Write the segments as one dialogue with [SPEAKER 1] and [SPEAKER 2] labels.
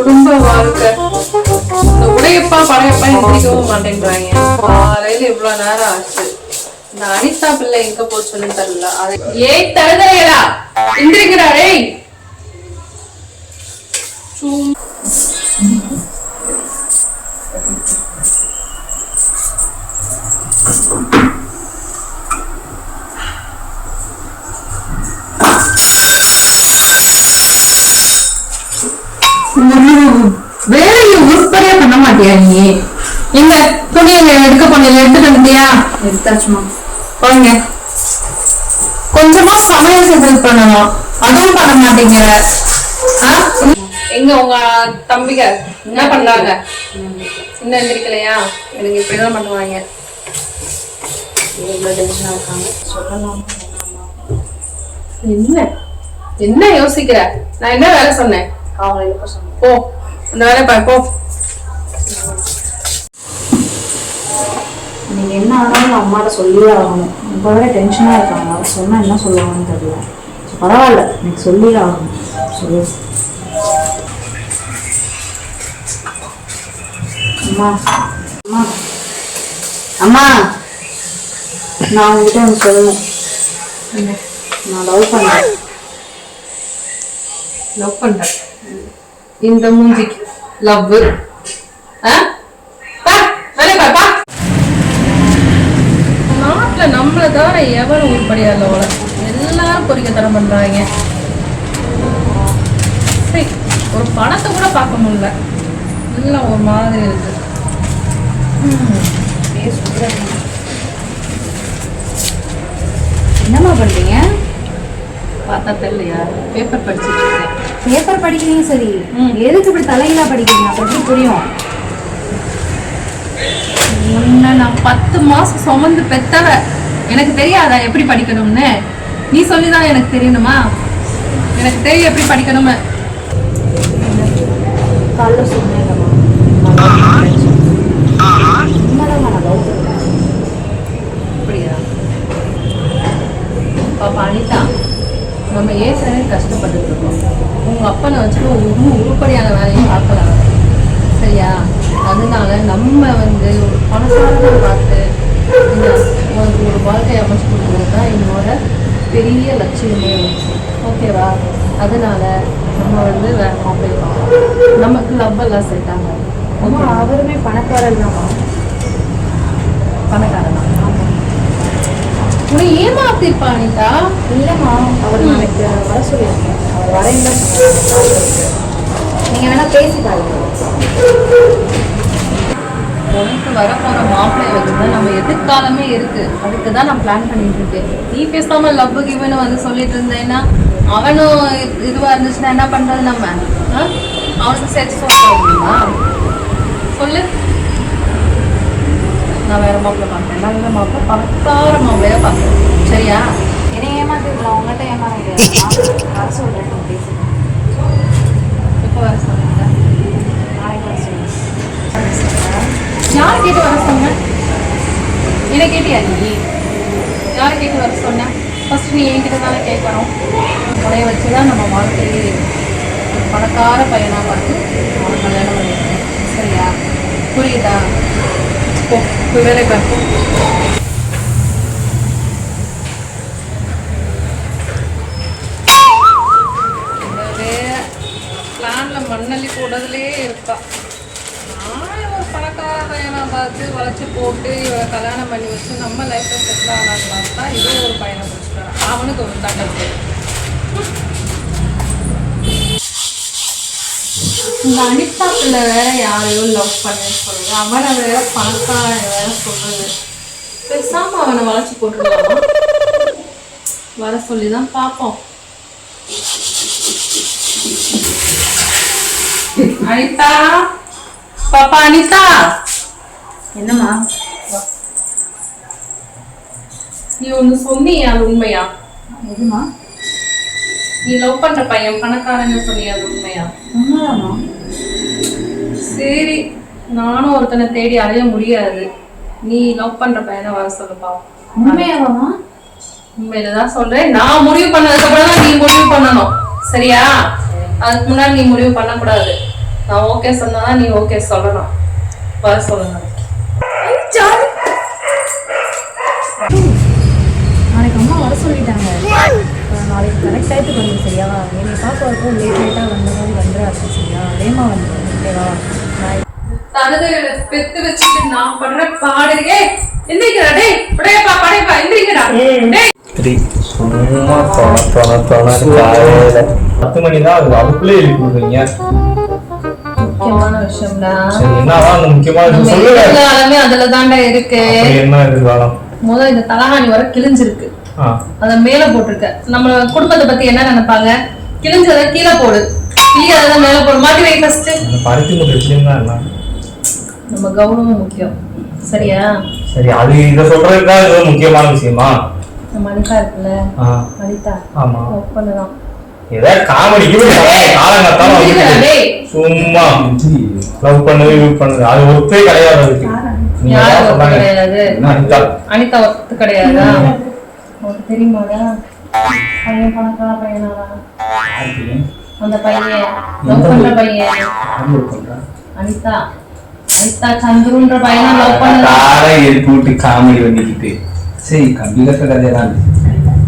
[SPEAKER 1] குடும்ப வாழ்க்கை. இந்த உடையப்பா படையப்பா எந்திரிக்கவும் மாட்டேன்றாங்க. காலையில இவ்வளவு நேரம் ஆச்சு. இந்த அனிதா பிள்ளை எங்க போச்சுன்னு தெரியல. அது ஏய் தருதலையடா
[SPEAKER 2] எந்திரிக்கிறாரே. சும்மா மாட்டியா நீ எங்க துணியை எடுக்க போனீங்க எடுத்துட்டு வந்தியா
[SPEAKER 3] எடுத்தாச்சுமா.
[SPEAKER 2] போங்க. கொஞ்சமா சமையல் செஞ்சு பண்ணணும். அதுவும் பண்ண மாட்டேங்கிற?
[SPEAKER 1] எங்க உங்க தம்பிக என்ன பண்றாங்க? இன்னும் எந்திரிக்கலையா? எனக்கு இப்படிதான் பண்ணுவாங்க. என்ன? என்ன யோசிக்கிற? நான் என்ன வேலை சொன்னேன்?
[SPEAKER 3] அவங்க
[SPEAKER 1] போ. இந்த வேலை போ.
[SPEAKER 3] நீங்க என்ன ஆனாலும் அம்மாட்ட சொல்லியே ஆகணும். இப்போ வேற டென்ஷனாக இருக்காங்க. சொன்னா என்ன சொல்லுவாங்கன்னு தெரியல. பரவாயில்ல. எனக்கு சொல்லியே ஆகணும். சொல்லு அம்மா. அம்மா. அம்மா. நான் உங்ககிட்ட ஒன்று சொல்லணும். நான் லவ் பண்ணேன்
[SPEAKER 1] லவ் பண்றேன். இந்த மூஞ்சிக்கு லவ் தவிர எவரும் உருப்படியா இல்ல போல. எல்லாரும் பொறிக்கத்தனம் பண்றாங்க. சரி, ஒரு பணத்தை கூட பார்க்க முடியல. எல்லாம் ஒரு மாதிரி இருக்கு.
[SPEAKER 3] என்னம்மா பண்றீங்க?
[SPEAKER 1] பார்த்தா தெரியலையா? பேப்பர் படிச்சுட்டு இருக்கேன்.
[SPEAKER 3] பேப்பர் படிக்கிறீங்க சரி. எதுக்கு இப்படி தலையிலா படிக்கிறீங்க? அப்ப எப்படி புரியும்?
[SPEAKER 1] உன்னை நான் பத்து மாசம் சுமந்து பெத்தவ. எனக்கு தெரியாதா எப்படி படிக்கணும்னு? நீ சொல்லிதான் எனக்கு தெரியணுமா? எனக்கு தெரியும் எப்படி படிக்கணும்னு
[SPEAKER 3] காலைல சொன்னேன்லம்மா உண்மைதான் நான் லவ் பண்ணுறேன்
[SPEAKER 1] அப்படியா பாப்பா அனிதா நம்ம ஏற்கனவே கஷ்டப்பட்டுட்டு இருக்கோம் உங்க அப்பனை வச்சுட்டு ஒரு உரு உருப்படியான வேலையும் பார்க்கலாம் சரியா அதனால நம்ம வந்து ஒரு பணக்காரனை பார்த்து இந்த உனக்கு ஒரு வாழ்க்கையை அமைச்சு கொடுக்கறது தான் என்னோட பெரிய லட்சியமே ஓகேவா? அதனால நம்ம வந்து பார்க்கலாம் நமக்கு லவ் எல்லாம் செட் ஆகாது.
[SPEAKER 3] அம்மா அவருமே பணக்காரர் தான்மா
[SPEAKER 1] பணக்காரனா உன்னை ஏமாத்திருப்பா அனிதா.
[SPEAKER 3] இல்லைம்மா அவர் நாளைக்கு வர சொல்லியிருக்கேன் அவர் தான் சொன்னாரு. நீங்க வேணா பேசி பாருங்க
[SPEAKER 1] உனக்கு வரப்போற மாப்பிள்ளை வச்சு தான் நம்ம எதிர்காலமே இருக்கு. அதுக்கு தான் நான் பிளான் பண்ணிட்டு இருக்கேன். நீ பேசாம லவ் கிவனு வந்து சொல்லிட்டு இருந்தேன்னா அவனும் இது- இதுவா இருந்துச்சுன்னா என்ன பண்றது நம்ம? அவனுக்கு சேர்த்து சொல்லுமா சொல்லு. நான் வேற மாப்பிள்ளை பார்ப்பேன் நல்ல மாப்பிள்ளை பணக்கார மாப்பிள்ளையா பார்ப்பேன் சரியா?
[SPEAKER 3] என்னை ஏமாத்திருக்கலாம் உங்கள்கிட்ட ஏமாற முடியாது வர பேசி
[SPEAKER 1] எப்போ வர சொன்னீங்க யார் கேட்டு வர சொன்ன? என்ன கேட்டியா நீ? யார் கேட்டு வர சொன்ன? ஃபஸ்ட்டு நீ என்கிட்ட தானே கேட்கணும் உடைய வச்சு தான் நம்ம வாழ்க்கையே பணக்கார பையனாக பார்த்து அவன் கல்யாணம் பண்ணியிருக்கேன் சரியா? புரியுதா? போ போய் வேலை பார்ப்போ பிளான்ல மண்ணள்ளி போடுறதுலே இருப்பா நான் பணக்கார பார்த்து வளைச்சி போட்டு இவளை கல்யாணம் பண்ணி வச்சு நம்ம லைஃப்ல செட்டில் ஆனாங்களாம் தான் இது ஒரு பையனை பிடிச்சிட்டான். அவனுக்கு ஒரு தண்டனை இந்த அனிதா பிள்ளை வேற யாரையும் லவ் பண்ணு சொல்லுது. அவனை வேற பணக்காரன் வேற சொல்றது பேசாம அவனை வளைச்சி போட்டு வர சொல்லி தான் பார்ப்போம். அனிதா! பாப்பா அனிதா.
[SPEAKER 3] என்னம்மா?
[SPEAKER 1] நீ ஒண்ணு சொன்னியே அது உண்மையா?
[SPEAKER 3] எதுமா
[SPEAKER 1] நீ லவ் பண்ற பையன் பணக்காரன்னு சொன்னியே அது உண்மையா?
[SPEAKER 3] உண்மைதாம்மா.
[SPEAKER 1] சரி நானும் ஒருத்தனை தேடி அலைய முடியாது. நீ லவ் பண்ற பையனை வர சொல்லுப்பா
[SPEAKER 3] உண்மையாவாம்மா?
[SPEAKER 1] உண்மையில தான் சொல்றேன். நான் முடிவு பண்ணதுக்கு அப்புறம் தான் நீ முடிவு பண்ணணும். சரியா? அதுக்கு முன்னாடி நீ முடிவு பண்ணக்கூடாது. நான் ஓகே சொன்னா நீ ஓகே சொல்லணும் வர சொல்லுங்க.
[SPEAKER 3] நாளைக்கு அம்மா வர சொல்லிட்டாங்க. நாளைக்கு கரெக்ட் டயத்துக்கு வந்து சரியா? என்னை பார்க்க வரப்போ லேட் லேட்டாக வந்த மாதிரி வந்துடாது சரியா? வேமா வந்து ஓகேவா நான்
[SPEAKER 1] தனதுகளை பெத்து வச்சுட்டு நான் படுற பாடுறே எந்திரிக்கிறா டேய் படையப்பா படையப்பா எந்திரிக்கிறா. டேய்.
[SPEAKER 4] சும்மா தொண தொண தொண காலையில பத்து மணி தான் ஆகுது அதுக்குள்ளே எழுப்பி விடுறீங்க
[SPEAKER 1] முக்கியமான விஷயம்டா.
[SPEAKER 4] சரி என்னவா அந்த முக்கியமான விஷயம் சொல்லுங்க
[SPEAKER 1] அதுல இருக்கு.
[SPEAKER 4] அப்படி என்ன எதிர்காலம்
[SPEAKER 1] முதல் இந்த தலகாணி வர கிழிஞ்சிருக்கு. அத மேல போட்டிருக்க. நம்ம குடும்பத்தை பத்தி என்ன நினைப்பாங்க? கிழிஞ்சதை கீழே போடு. கிழியாததை மேல போடு. மாட்டி வை ஃபர்ஸ்ட்
[SPEAKER 4] அந்த பருத்தி மூட்டை வச்சிருந்தா என்ன?
[SPEAKER 1] நம்ம கௌரவம் முக்கியம். சரியா?
[SPEAKER 4] சரி அது இதை முக்கியமான விஷயமா?
[SPEAKER 1] நம்ம அனிதா இருக்குல்ல.
[SPEAKER 4] ஆ.
[SPEAKER 1] அனிதா
[SPEAKER 4] ஆமா.
[SPEAKER 1] பண்ணலாம்.
[SPEAKER 4] ஏதாவது காமெடிக்கு காலங்கத்தால வந்துட்டு
[SPEAKER 1] டேய்.
[SPEAKER 4] சும்மா லவ் பண்ணுது இது பண்ணுது அது ஒத்தே கிடையாது அதுக்கு. அனிதா.
[SPEAKER 1] ஒர்க் கிடையாதா? தெரியுமாடா பையன் பணக்கார பையனாடா. அந்த பையன். லவ் பண்ற பையன்? அனிதா. அனிதா சந்துருன்ற பையனை லவ் பண்ண
[SPEAKER 5] விட்டு காமெடி பண்ணிக்கிட்டு சரி கம்பி கட்ட கதையெல்லாம்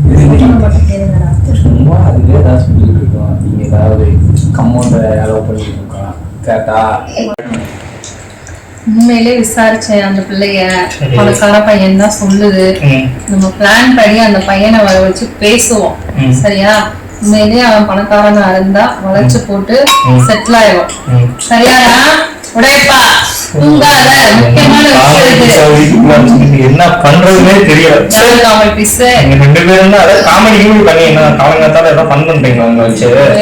[SPEAKER 5] இது
[SPEAKER 1] மட்டும் கேளுங்கடா
[SPEAKER 5] சும்மா அதுவே ஏதாவது சொல்லிட்டு இருக்கோம் நீங்க ஏதாவது கம்மௌண்ட அலோவ் பண்ணிட்டு இருக்கோம் கேட்டா
[SPEAKER 1] உண்மையிலே விசாரிச்சேன் அந்த பிள்ளைய. பணக்கார பையன் தான் சொல்லுது. நம்ம பிளான் பண்ணி அந்த பையனை வர வச்சு பேசுவோம். சரியா? உண்மையிலேயே அவன் பணக்காரனா இருந்தா வளைச்சு போட்டு செட்டில் ஆயிடும். சரியாடா உடையப்பா
[SPEAKER 4] என்ன பண்றதுன்னே தெரியல சரி.
[SPEAKER 1] காமெடி பீஸ்
[SPEAKER 4] நீங்க ரெண்டு பேரும் காமெடி கிமெடி பண்ணி என்ன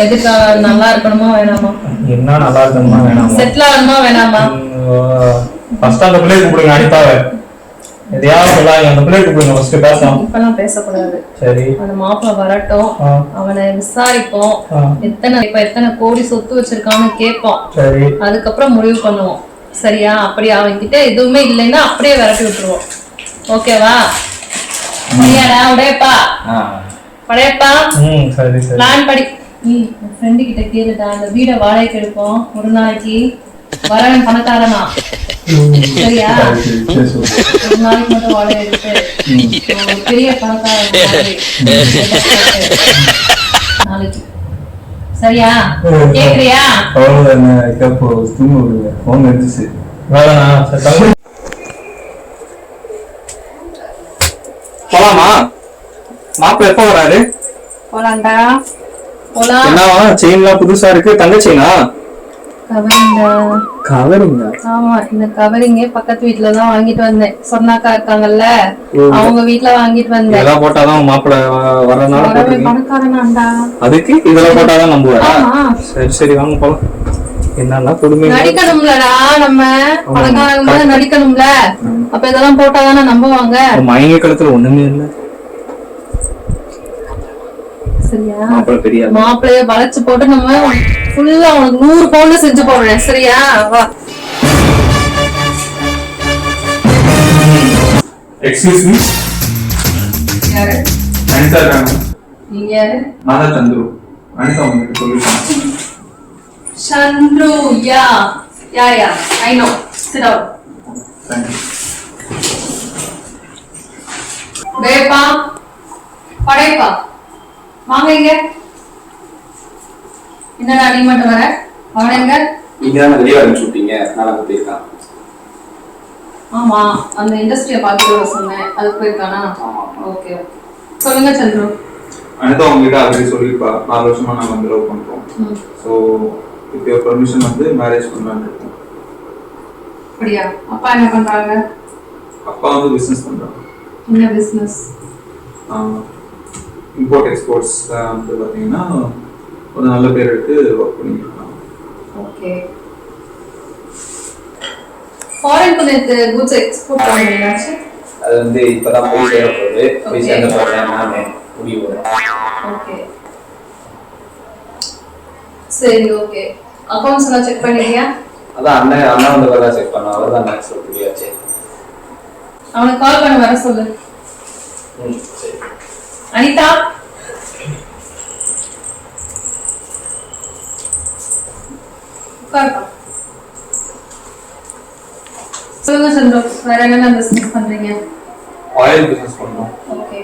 [SPEAKER 1] எதுக்கு நல்லா இருக்கணுமா? வேணாமா?
[SPEAKER 4] என்ன நல்லா இருக்கணுமா வேணாமா
[SPEAKER 1] செட்டில் ஆகணுமா வேணாமா
[SPEAKER 4] ஃபர்ஸ்ட் அந்த பிள்ளைய கூப்பிடுங்க அனிதாவை எதையாவது சொல்லாங்க அந்த பிள்ளைய கூப்பிடுங்க ஃபர்ஸ்ட் பேசலாம்.
[SPEAKER 1] இப்பெல்லாம் பேசக்கூடாது.
[SPEAKER 4] சரி.
[SPEAKER 1] அந்த மாப்பிள்ளை வரட்டும். அவனை விசாரிப்போம். எத்தனை இப்ப எத்தனை கோடி சொத்து வச்சிருக்கான்னு கேட்போம்.
[SPEAKER 4] சரி.
[SPEAKER 1] அதுக்கப்புறம் முடிவு பண்ணுவோம். சரியா? அப்படி அவன்கிட்ட எதுவுமே இல்லைன்னா அப்படியே விரட்டி விட்டுருவோம். ஓகேவா? சரியாடா உடையப்பா.
[SPEAKER 4] சரி
[SPEAKER 1] பிளான் படி. நீ உன் ஃப்ரெண்டு கிட்ட கேளுடா அந்த வீடை வாடகைக்கு எடுப்போம் ஒரு நாளைக்கு வரவன் பணக்காரனா? சரியா?
[SPEAKER 5] சரி, சரி.
[SPEAKER 1] ஒரு நாளைக்கு மட்டும் வாடகை எடுத்து ஒரு பெரிய பணக்காரன் மாதிரி. நாளைக்கு. சரியா? கேக்குறியா?
[SPEAKER 5] அவ்வளவு என்ன கேப்போ தூங்க விடுங்க போன் எடுத்துச்சு
[SPEAKER 4] வேணா சரி தம்பி
[SPEAKER 5] போலாமா? மாப்பிள்ள எப்போ வராரு?
[SPEAKER 1] போலாண்டா
[SPEAKER 5] என்னவா? செயின்லாம் புதுசா இருக்கு. தங்க செயினா
[SPEAKER 1] கவரிங்கா
[SPEAKER 5] கவருங்க
[SPEAKER 1] ஆமா இந்த கவரிங்கே பக்கத்து வீட்ல தான் வாங்கிட்டு வந்தேன். சொன்னாக்கா இருக்காங்கல்ல அவங்க வீட்ல வாங்கிட்டு வந்தேன்.
[SPEAKER 5] இதெல்லாம் போட்டாதான்
[SPEAKER 1] பணக்காரனாண்டா.
[SPEAKER 5] அதுக்கு? இதெல்லாம் போட்டாதான் நம்புவாரா? சரி சரி வாங்க போலாம். என்னன்னா கொடுமை.
[SPEAKER 1] நடிக்கணும்லடா நம்ம. பணக்காரங்க நடிக்கணும்ல. அப்ப இதெல்லாம் போட்டாதானே நம்புவாங்க.
[SPEAKER 5] மயங்க கழுத்துல ஒண்ணுமே இல்ல.
[SPEAKER 1] சரியா. மாப்பிள்ளைய வளைச்சு போட்டு நம்ம ஃபுல்லா உனக்கு நூறு பவுன்ல செஞ்சு போடுறேன் சரியா? வா.
[SPEAKER 6] எக்ஸ்கியூஸ் மீ
[SPEAKER 1] யாரு?
[SPEAKER 6] அனிதா இருக்காங்க
[SPEAKER 1] நீங்க யாரு?
[SPEAKER 6] நான் தான் சந்துரு. அனிதா உங்களுக்கு சொல்லிருக்காங்க
[SPEAKER 1] Chandru yeah. Yeah yeah. I know chit வேப்பா படைப்பா. வாங்க இங்க என்னடா நீ மட்டும் வர. அவன் எங்க
[SPEAKER 5] நீங்க தான் வெளியே அனுப்பிச்சு விட்டீங்க. அதனால அங்க போயிருக்கான்
[SPEAKER 1] ஆமா அந்த இண்டஸ்ட்ரியை பார்த்துட்டு வர சொன்னேன். அதுக்கு போயிருக்கானா. ஓகே ஓகே சொல்லுங்க சந்துரு.
[SPEAKER 6] அனிதா உங்ககிட்ட ஆல்ரெடி சொல்லியிருப்பா. நாலு வருஷமா நாங்க வந்து லவ் பண்றோம்.
[SPEAKER 1] ம்,
[SPEAKER 6] ஸோ இப்போ பர்மிஷன் வந்து மேரேஜ் பண்ணலான்னு இருக்கோம்.
[SPEAKER 1] அப்படியா? அப்பா என்ன பண்றாங்க?
[SPEAKER 6] அப்பா வந்து பிஸ்னஸ் பண்றாங்க
[SPEAKER 1] என்ன பிசினஸ்
[SPEAKER 6] இம்போர்ட் எக்ஸ்போர்ட்ஸ் வந்து பார்த்தீங்கன்னா ஒரு நல்ல பேர் எடுத்து ஒர்க் பண்ணிட்டு இருக்காங்க.
[SPEAKER 1] ஓகே ஃபாரின் நேத்து கூட்ஸ் எக்ஸ்போர்ட் பண்ணீங்களாச்சு
[SPEAKER 5] அது வந்து இப்பதான் போய் சேர போகுது. போய். சேர்ந்த போறேன் நானு முடிவு
[SPEAKER 1] ஓகே சரி ஓகே அக்கவுண்ட்ஸ் எல்லாம் செக் பண்ணிட்டியா?
[SPEAKER 5] அதான் அண்ணன் அண்ணன் வந்து வரலாம் செக் பண்ண அவர் தான் மேக்ஸ் முடியாச்சு.
[SPEAKER 1] அவனுக்கு கால் பண்ண வர சொல்லு.
[SPEAKER 5] ம்.
[SPEAKER 1] அனிதா? சொல்லுங்க சந்திரம் வேற என்னென்ன பிசினஸ் பண்றீங்க?
[SPEAKER 6] ஆயில் பிஸ்னஸ் பண்ணுறோம்
[SPEAKER 1] okay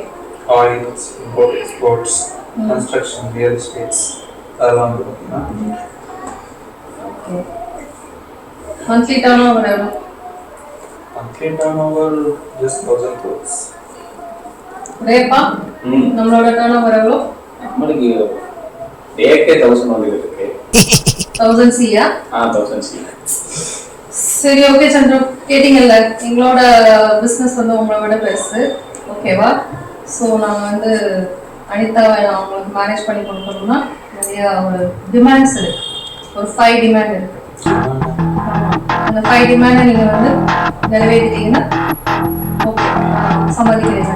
[SPEAKER 6] oils import exports construction real estates அதெல்லாம் வந்து பார்த்தீங்கன்னா
[SPEAKER 1] ஓகே மந்த்லி டர்ன் ஓவர் எவ்வளோ?
[SPEAKER 6] Monthly turnover just thousand crores
[SPEAKER 1] ரேப்பா நம்மளோட டர்ன் ஓவர் எவ்வளோ
[SPEAKER 5] நம்மளுக்கு டேக்கே தௌசண்ட் வந்து இருக்கு.
[SPEAKER 1] தௌசண்ட் சியா
[SPEAKER 5] ஆ தௌசண்ட் சி
[SPEAKER 1] சரி ஓகே சந்திரம் கேட்டீங்கல்ல எங்களோட பிஸ்னஸ் வந்து உங்களை விட பெருசு. ஓகேவா ஸோ நாங்கள் வந்து அனிதாவை நான் உங்களுக்கு மேனேஜ் பண்ணி கொடுக்கணும்னா நிறைய ஒரு டிமாண்ட்ஸ் இருக்கு. ஒரு ஃபைவ் டிமாண்ட் இருக்கு. அந்த ஃபைவ் டிமாண்டை நீங்கள் வந்து நிறைவேற்றிட்டீங்கன்னா ஓகே சம்மதிக்கிறீங்க